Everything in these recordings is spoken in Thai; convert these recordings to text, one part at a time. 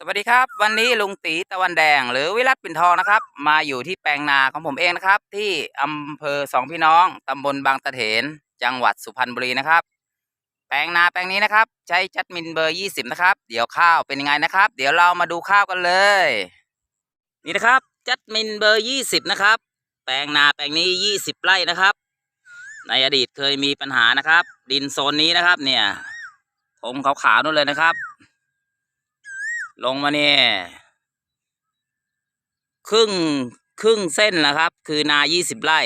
สวัสดีครับ วันนี้ลุงตีตะวันแดง หรือวิรัตปิ่นทองนะครับ มาอยู่ที่แปลงนาของผมเองนะครับ ที่อำเภอสองพี่น้องตำบลบางตะเถน จังหวัดสุพรรณบุรีนะครับ แปลงนาแปลงนี้นะครับ ใช้จัดมินเบอร์ยี่สิบนะครับ เดี๋ยวข้าวเป็นยังไงนะครับ เดี๋ยวเรามาดูข้าวกันเลย นี่นะครับจัดมินเบอร์ยี่สิบนะครับ แปลงนาแปลงนี้ยี่สิบไร่นะครับ ในอดีตเคยมีปัญหานะครับ ดินโซนนี้นะครับ เนี่ยผมขาวๆนู่นเลยนะครับ ลงมาเนี่ยครึ่งครึ่งเส้นนะครับ คือนายี่สิบไร่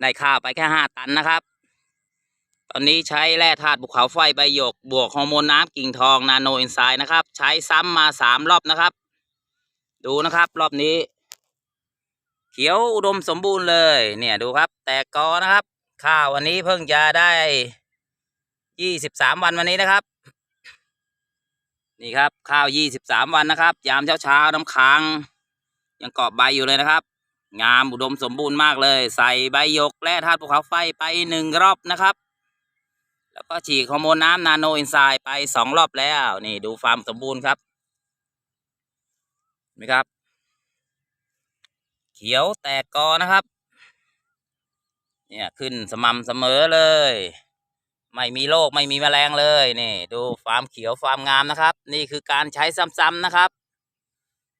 ได้ข้าวไปแค่ห้าตันนะครับ ตอนนี้ใช้แร่ธาตุภูเขาไฟใบหยก บวกฮอร์โมนน้ำกิ่งทองนาโนเอนไซม์นะครับ ใช้ซ้ำมาสามรอบนะครับ ดูนะครับ รอบนี้ เขียวอุดมสมบูรณ์เลย เนี่ยดูครับ แตกกอนะครับ ข้าววันนี้เพิ่งจะได้ยี่สิบสามวันวันนี้นะครับ นี่ครับ ข้าวยี่สิบสามวันนะครับ ยามเช้าเช้าน้ำค้าง ยังเกาะใบอยู่เลยนะครับ งามอุดมสมบูรณ์มากเลย ใส่ใบยกและธาตุภูเขาไฟไปหนึ่งรอบนะครับ แล้วก็ฉีดฮอร์โมนน้ำนาโนเอนไซม์ไปสองรอบแล้ว นี่ดูฟาร์มสมบูรณ์ครับนไหมครับ เขียวแตกกอนะครับ เนี่ยขึ้นสม่ำเสมอเลย ไม่มีโรคไม่มีแมลงเลยนี่ดูฟาร์มเขียวฟาร์มงามนะครับ นี่คือการใช้ซ้ำๆนะครับ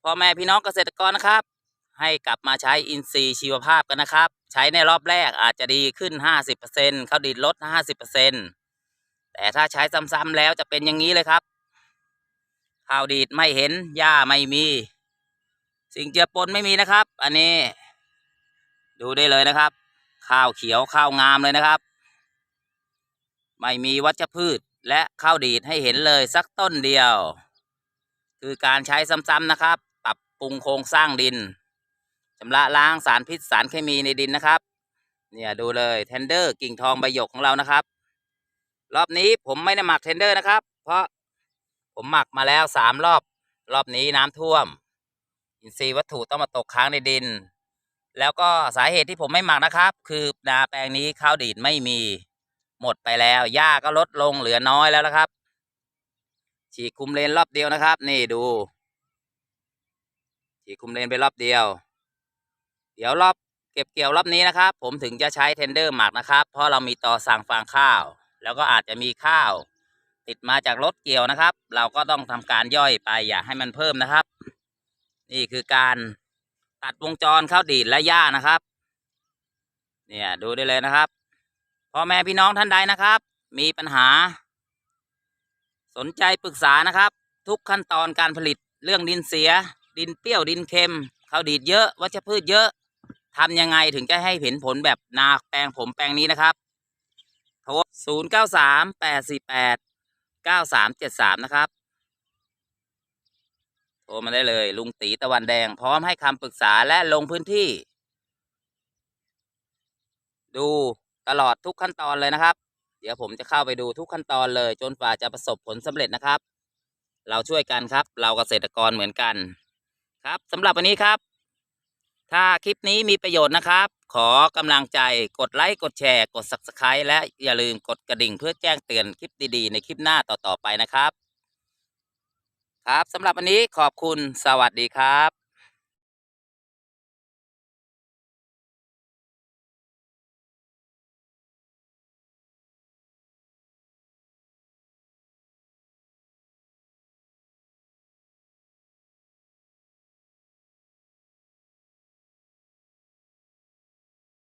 พ่อแม่พี่น้องเกษตรกรนะครับ ให้กลับมาใช้อินทรีย์ชีวภาพกันนะครับ ใช้ในรอบแรกอาจจะดีขึ้น 50%ข้าวดีดลด 50%แต่ถ้าใช้ซ้ำๆแล้วจะเป็นอย่างนี้เลยครับข้าวดีดไม่เห็นหญ้าไม่มี สิ่งเจือปนไม่มีนะครับ อันนี้ ดูได้เลยนะครับ ข้าวเขียวข้าวงามเลยนะครับ ไม่มีวัชพืชและข้าวดีดให้เห็นเลยสักต้นเดียว คือการใช้ซ้ำๆนะครับ ปรับปรุงโครงสร้างดินชำระล้างสารพิษสารเคมีในดินนะครับ เนี่ยดูเลยเทนเดอร์กิ่งทองใบหยกของเรานะครับ รอบนี้ผมไม่ได้หมักเทนเดอร์นะครับ เพราะผมหมักมาแล้วสามรอบ รอบนี้น้ำท่วม อินทรีย์วัตถุต้องมาตกค้างในดิน แล้วก็สาเหตุที่ผมไม่หมักนะครับ คือนาแปลงนี้ข้าวดีดไม่มี หมดไปแล้วหญ้าก็ลดลงเหลือน้อยแล้วนะครับ ฉีกคุมเลนรอบเดียวนะครับ นี่ดู ฉีกคุมเลนไปรอบเดียว เดี๋ยวรอบเก็บเกี่ยวรอบนี้นะครับ ผมถึงจะใช้เทนเดอร์หมักนะครับ เพราะเรามีต่อสั่งฟางข้าว แล้วก็อาจจะมีข้าว ติดมาจากรถเกี่ยวนะครับ เราก็ต้องทำการย่อยไปอย่าให้มันเพิ่มนะครับ นี่คือการตัดวงจรข้าวดีดและหญ้านะครับ เนี่ยดูได้เลยนะครับ พ่อแม่พี่น้องท่านใดนะครับ มีปัญหา สนใจปรึกษานะครับ ทุกขั้นตอนการผลิตเรื่องดินเสีย ดินเปรี้ยวดินเค็มข้าวดีดเยอะวัชพืชเยอะทำยังไงถึงจะให้เห็นผลแบบนาแปลงผมแปลงนี้นะครับโทรศูนย์เก้าสามแปดสี่แปดเก้าสามเจ็ดสามนะครับ โทรมาได้เลย ลุงตีตะวันแดง พร้อมให้คำปรึกษาและลงพื้นที่ ดู ตลอดทุกขั้นตอนเลยนะครับ เดี๋ยวผมจะเข้าไปดูทุกขั้นตอนเลยจนกว่าจะประสบผลสำเร็จนะครับ เราช่วยกันครับ เราเกษตรกรเหมือนกัน ครับสำหรับวันนี้ครับ ถ้าคลิปนี้มีประโยชน์นะครับ ขอกำลังใจกดไลค์กดแชร์กด subscribe และอย่าลืมกดกระดิ่งเพื่อแจ้งเตือนคลิปดีๆ ในคลิปหน้าต่อๆไปนะครับ ครับสำหรับวันนี้ขอบคุณสวัสดีครับ